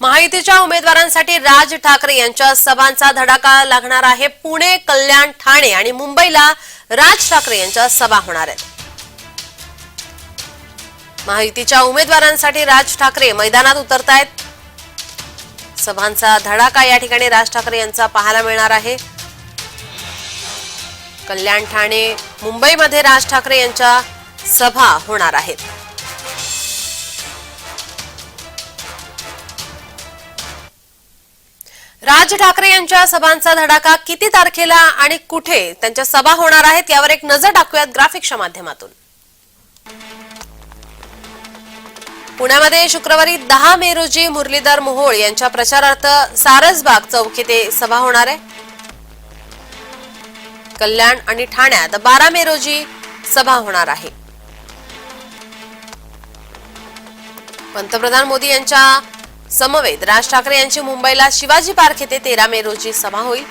महायुतीच्या उमेदवारांसाठी राज ठाकरे यांच्या सभांचा धडाका लागणार आहे. पुणे कल्याण ठाणे आणि मुंबईला राज ठाकरे यांच्या सभा होणार आहेत. महायुतीच्या उमेदवारांसाठी राज ठाकरे मैदानात उतरतायत. सभांचा धडाका या ठिकाणी राज ठाकरे यांचा पाहायला मिळणार आहे. कल्याण ठाणे मुंबईमध्ये राज ठाकरे यांच्या सभा होणार आहेत. राज ठाकरे यांच्या सभांचा धडाका किती तारखेला आणि कुठे त्यांच्या सभा होणार आहेत यावर एक नजर टाकूयात ग्राफिक्सच्या माध्यमातून. पुण्यामध्ये शुक्रवारी दहा मे रोजी मुरलीधर मोहोळ यांच्या प्रचारार्थ सारसबाग चौक येथे सभा होणार आहे. कल्याण आणि ठाण्यात बारा मे रोजी सभा होणार आहे. पंतप्रधान मोदी यांच्या समवेत राज ठाकरे यांची मुंबईला शिवाजी पार्क येथे तेरा मे रोजी सभा होईल.